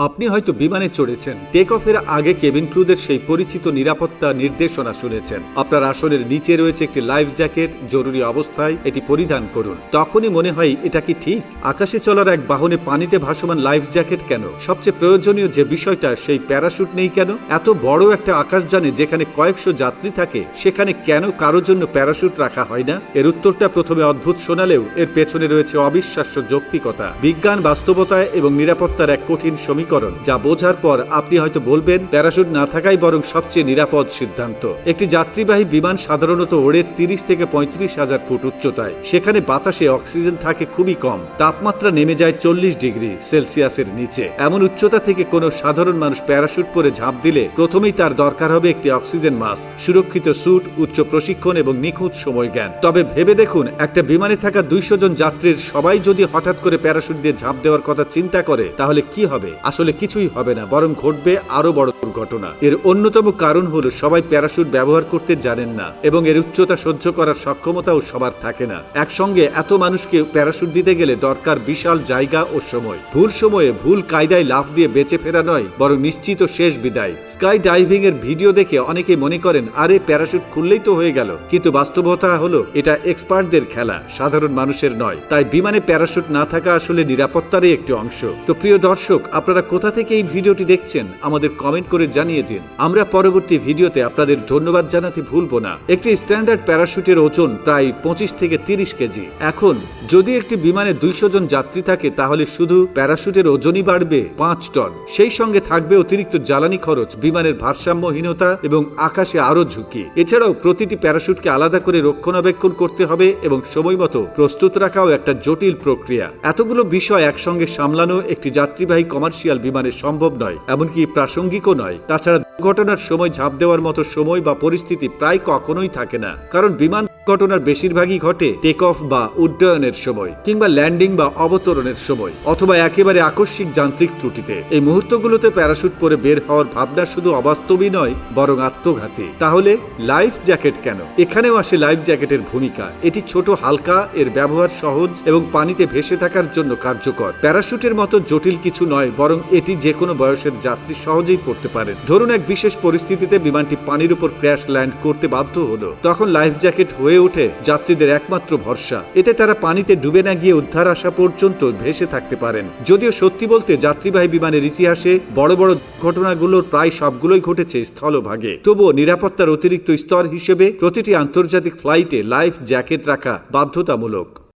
আপনি হয়তো বিমানে চড়েছেন। টেক অফের আগে কেবিন ক্রুদের সেই পরিচিত নিরাপত্তা নির্দেশনা শুনেছেন। আপনার আসনের নিচে রয়েছে একটি লাইফ জ্যাকেট, জরুরি অবস্থায় এটি পরিধান করুন। তখনই মনে হয়, এটা কি ঠিক? আকাশে চলার এক বাহনে পানিতে ভাসমান লাইফ জ্যাকেট কেন? সবচেয়ে প্রয়োজনীয় যে বিষয়টা, সেই প্যারাশুট নেই কেন? এত বড় একটা আকাশ আকাশযানে যেখানে কয়েকশো যাত্রী থাকে, সেখানে কেন কারোর জন্য প্যারাশুট রাখা হয় না? এর উত্তরটা প্রথমে অদ্ভুত শোনালেও এর পেছনে রয়েছে অবিশ্বাস্য যৌক্তিকতা। বিজ্ঞান বাস্তবতায় এবং নিরাপত্তার এক কঠিন সমীকরণ যা বোঝার পর আপনি হয়তো বলবেন, প্যারাশুট না থাকাই বরং সবচেয়ে নিরাপদ সিদ্ধান্ত। একটি যাত্রীবাহী বিমান সাধারণত ওড়ে তিরিশ থেকে পঁয়ত্রিশ হাজার ফুট উচ্চতায়। সেখানে বাতাসে অক্সিজেন থাকে খুবই কম। তাপমাত্রা নেমে যায় চল্লিশ ডিগ্রি সেলসিয়াসের নিচে। এমন উচ্চতা থেকে কোনো সাধারণ মানুষ প্যারাশুট পরে ঝাঁপ দিলে প্রথমেই তার দরকার হবে একটি অক্সিজেন মাস্ক, সুরক্ষিত স্যুট, উচ্চ প্রশিক্ষণ এবং নিখুঁত সময় জ্ঞান তবে ভেবে দেখুন, একটা বিমানে থাকা দুইশো জন যাত্রীর সবাই যদি হঠাৎ করে প্যারাশুট দিয়ে ঝাঁপ দেওয়ার কথা চিন্তা করে, তাহলে কি হবে? আসলে কিছুই হবে না, বরং ঘটবে আরও বড় দুর্ঘটনা। এর অন্যতম কারণ হলো সবাই প্যারাশুট ব্যবহার করতে জানেন না, এবং এর উচ্চতা সহ্য করার সক্ষমতাও সবার থাকে না। একসঙ্গে এত মানুষকে প্যারাশুট দিতে গেলে দরকার বিশাল জায়গা ও সময়। ভুল সময়ে ভুল কায়দায় লাফ দিয়ে বেঁচে ফেরা নয়, বরং নিশ্চিত শেষ বিদায়। স্কাই ডাইভিং এর ভিডিও দেখে অনেকে মনে করেন, আরে, প্যারাশুট খুললেই তো হয়ে গেল। কিন্তু বাস্তবতা হলো, এটা এক্সপার্টদের খেলা, সাধারণ মানুষের নয়। তাই বিমানে প্যারাশুট না থাকা আসলে নিরাপত্তারই একটি অংশ। তো প্রিয় দর্শক, আপনারা কোথা থেকে এই ভিডিওটি দেখছেন, আমাদের কমেন্ট করে জানিয়ে দিন। আমরা পরবর্তী ভিডিওতে আপনাদের ধন্যবাদ জানাতে ভুলবো না। একটি স্ট্যান্ডার্ড প্যারাশুটের ওজন প্রায় পঁচিশ থেকে তিরিশ কেজি। এখন, যদি একটি বিমানে দুইশো জন যাত্রী থাকে, তাহলে শুধু প্যারাশুটের ওজনই বাড়বে পাঁচ টন। সেই সঙ্গে থাকবে অতিরিক্ত জ্বালানি খরচ, বিমানের ভারসাম্যহীনতা এবং আকাশে আরও ঝুঁকি। এছাড়াও প্রতিটি প্যারাশুটকে আলাদা করে রক্ষণাবেক্ষণ করতে হবে এবং সময় মতো প্রস্তুত রাখাও একটা জটিল প্রক্রিয়া। এতগুলো বিষয় একসঙ্গে সামলানো একটি যাত্রীবাহী কমার্শিয়াল বিমানে সম্ভব নয়, এমনকি প্রাসঙ্গিকও নয়। তাছাড়া দুর্ঘটনার সময় ঝাঁপ দেওয়ার মতো সময় বা পরিস্থিতি প্রায় কখনোই থাকে না, কারণ বিমান ঘটনার বেশিরভাগই ঘটে টেক অফ বা উড্ডয়নের সময় কিংবা ল্যান্ডিং বা অবতরণের সময় অথবা একেবারে আকস্মিক যান্ত্রিক ত্রুটিতে। এই মুহূর্তগুলোতে প্যারাশুট পরে বের হওয়ার ভাবনা শুধু অবাস্তবই নয়, বরং আত্মঘাতী। তাহলে লাইফ জ্যাকেট কেন? এখানেও আসে লাইফ জ্যাকেটের ভূমিকা। এটি ছোট, হালকা, এর ব্যবহার সহজ এবং পানিতে ভেসে থাকার জন্য কার্যকর। প্যারাশুটের মতো জটিল কিছু নয়, বরং এটি যে কোনো বয়সের যাত্রী সহজেই পড়তে পারেন। ধরুন এক বিশেষ পরিস্থিতিতে বিমানটি পানির উপর ক্র্যাশ ল্যান্ড করতে বাধ্য হলো। তখন লাইফ জ্যাকেট ওঠে যাত্রীদের একমাত্র ভরসা। এতে তারা পানিতে ডুবে না গিয়ে উদ্ধার আসা পর্যন্ত ভেসে থাকতে পারেন। যদিও সত্যি বলতে যাত্রীবাহী বিমানের ইতিহাসে বড় বড় ঘটনাগুলোর প্রায় সবগুলোই ঘটেছে স্থলভাগে। তবুও নিরাপত্তার অতিরিক্ত স্তর হিসেবে প্রতিটি আন্তর্জাতিক ফ্লাইটে লাইফ জ্যাকেট রাখা বাধ্যতামূলক।